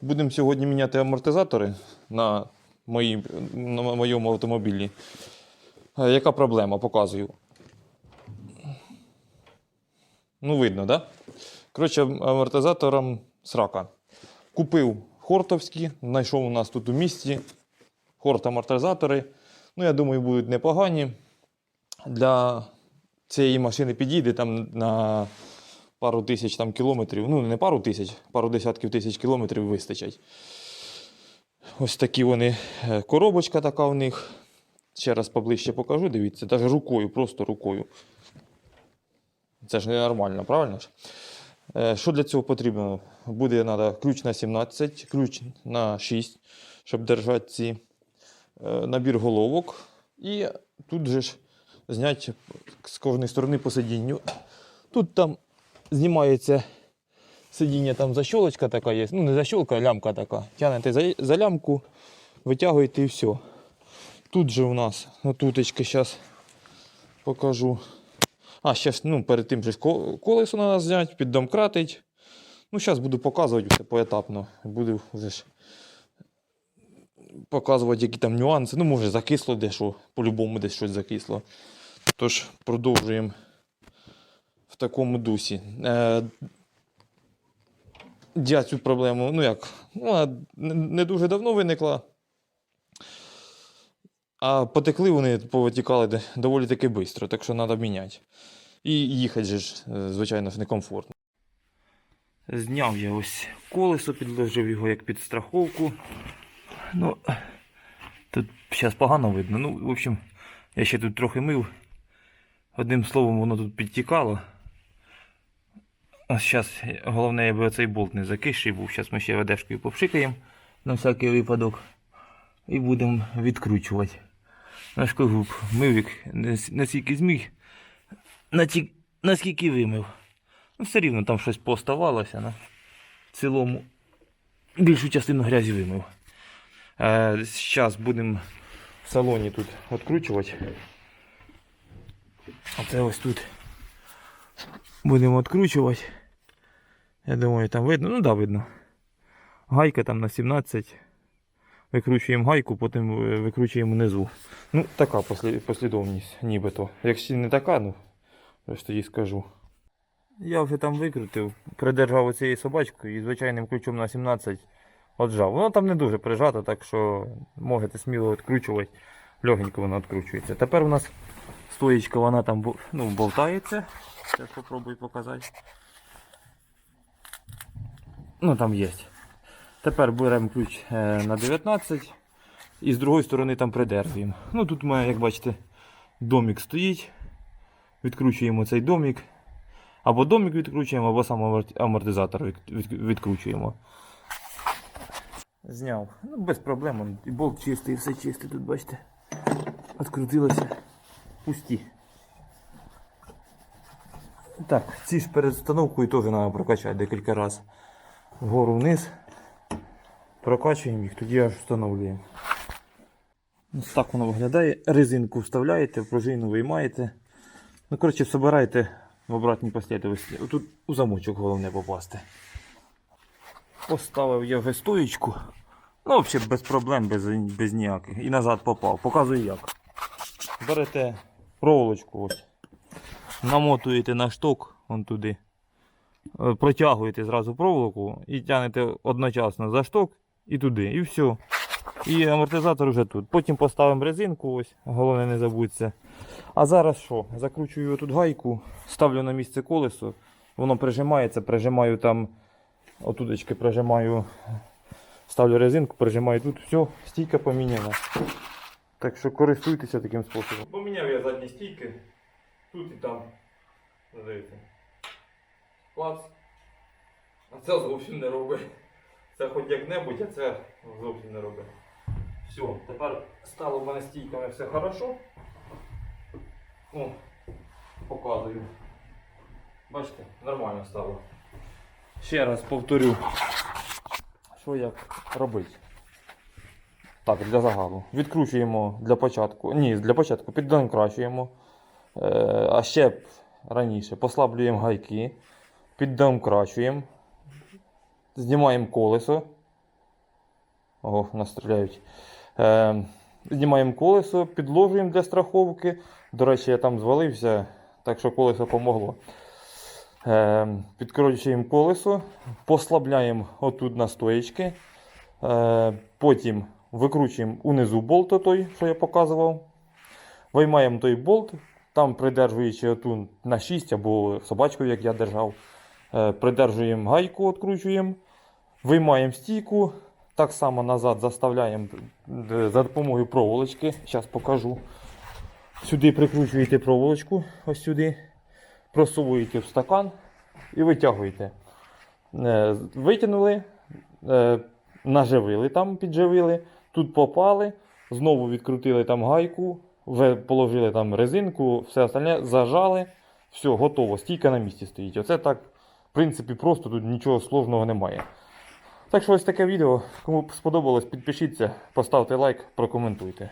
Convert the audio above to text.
Будемо сьогодні міняти амортизатори на, мої, на моєму автомобілі. Яка проблема? Показую. Ну, видно, так? Да? Коротше, амортизатором срака. Купив хортовські, знайшов у нас тут у місті. Хорт амортизатори. Ну, я думаю, будуть непогані. Для цієї машини підійде там на пару тисяч там, кілометрів. Ну, не пару тисяч, пару десятків тисяч кілометрів вистачить. Ось такі вони. е, Коробочка така у них. Ще раз поближче покажу, дивіться, навіть рукою, просто рукою. Це ж ненормально, правильно? Е, Що для цього потрібно? Буде треба ключ на 17, ключ на 6, щоб держати ці е, набір головок. І тут же ж зняти з кожної сторони по сидінню. Тут там знімається сидіння, там защолочка така є. Ну, не защолка, а лямка така. Тягнете за, за лямку, витягуєте і все. Тут же у нас отуточки зараз покажу. А, ще ну, перед тим же колесо треба зняти, піддомкратить. Ну, зараз буду показувати все поетапно. Буду вже ж показувати, які там нюанси. Ну, може, закисло дещо, по-любому десь щось закисло. Тож продовжуємо такому дусі. Е, я цю проблему, ну як, ну, не- дуже давно виникла. А потекли вони, повитікали доволі таки швидко, так що треба міняти. І їхати ж, е, звичайно ж, некомфортно. Зняв я ось колесо, підложив його як підстраховку. Ну, тут зараз погано видно. Ну, в общем, я ще тут трохи мив. Одним словом, воно тут підтікало. Ось зараз головне, аби цей болт не закисший був. Зараз ми ще ведешкою попшикаємо на всякий випадок. І будемо відкручувати. Наш когуб мив як наскільки зміг, наскільки вимив. Ну, все рівно там щось поставалося. Ну. В цілому більшу частину грязі вимив. Е, Зараз будемо в салоні тут відкручувати. Оце ось тут будемо відкручувати. Я думаю, там видно. Ну да, видно. Гайка там на 17. Викручуємо гайку, потім е, викручуємо внизу. Ну, така послідовність, нібито. Якщо не така, ну, я ж тоді скажу. Я вже там викрутив, придержав оцією собачкою і звичайним ключом на 17 отжав. Воно там не дуже прижато, так що можете сміло відкручувати. Легенько вона відкручується. Тепер у нас стоїчка, вона там ну, болтається. Зараз спробую показати. Ну там є. Тепер беремо ключ е, на 19 і з другої сторони там придержуємо. Ну тут мене, як бачите, домик стоїть. Відкручуємо цей домик. Або домик відкручуємо, або сам амортизатор від- від- відкручуємо. Зняв. Ну, без проблем. І болт чистий, і все чисте тут, бачите. Відкрутилося. Пусті. Так, ці ж перед встановкою теж треба прокачати декілька разів. Вгору вниз. Прокачуємо їх, тоді аж встановлюємо. Ось так воно виглядає. Резинку вставляєте, пружину виймаєте. Ну, коротше, собираєте в обратній послідовності. Тут у замочок головне попасти. Поставив я вже стоїчку. Ну, взагалі без проблем, без, без ніяких. І назад попав. Показую як. Берете проволочку ось. Намотуєте на шток вон туди. Е, Протягуєте зразу проволоку і тягнете одночасно за шток і туди. І все. І амортизатор вже тут. Потім поставимо резинку, ось, головне не забудьте. А зараз що? Закручую тут гайку, ставлю на місце колесо, воно прижимається, прижимаю там, отудочки прижимаю, ставлю резинку, прижимаю тут, все, стійка поміняна. Так що користуйтеся таким способом. Поміняв я задні стійки, тут і там. Дивіться. Клац. А це зовсім не робить. Це хоч як-небудь, а це зовсім не робить. Все, тепер стало в мене стійками все хорошо. О, показую. Бачите, нормально стало. Ще раз повторю, що як робити. Так, для загалу. Відкручуємо для початку. Ні, для початку піддонкрачуємо. Е, а ще раніше послаблюємо гайки, піддонкрачуємо, знімаємо колесо Ого, настріляють. Е, знімаємо колесо, підложуємо для страховки. До речі, я там звалився, так що колесо помогло. Е, підкручуємо колесо, послабляємо отут на стоєчки. Е, потім викручуємо унизу болт той, що я показував. Виймаємо той болт, там придержуючи оту на 6 або собачку, як я держав. Е, придержуємо гайку, відкручуємо. Виймаємо стійку, так само назад заставляємо е, за допомогою проволочки. Зараз покажу. Сюди прикручуєте проволочку, ось сюди, просовуєте в стакан і витягуєте. Е, Витягнули, наживили там, підживили, тут попали, знову відкрутили там гайку, положили там резинку, все остальне, зажали, все, готово, стійка на місці стоїть. Оце так, принципі, просто тут нічого сложного немає. Так що ось таке відео. Кому сподобалось, підпишіться, поставте лайк, прокоментуйте.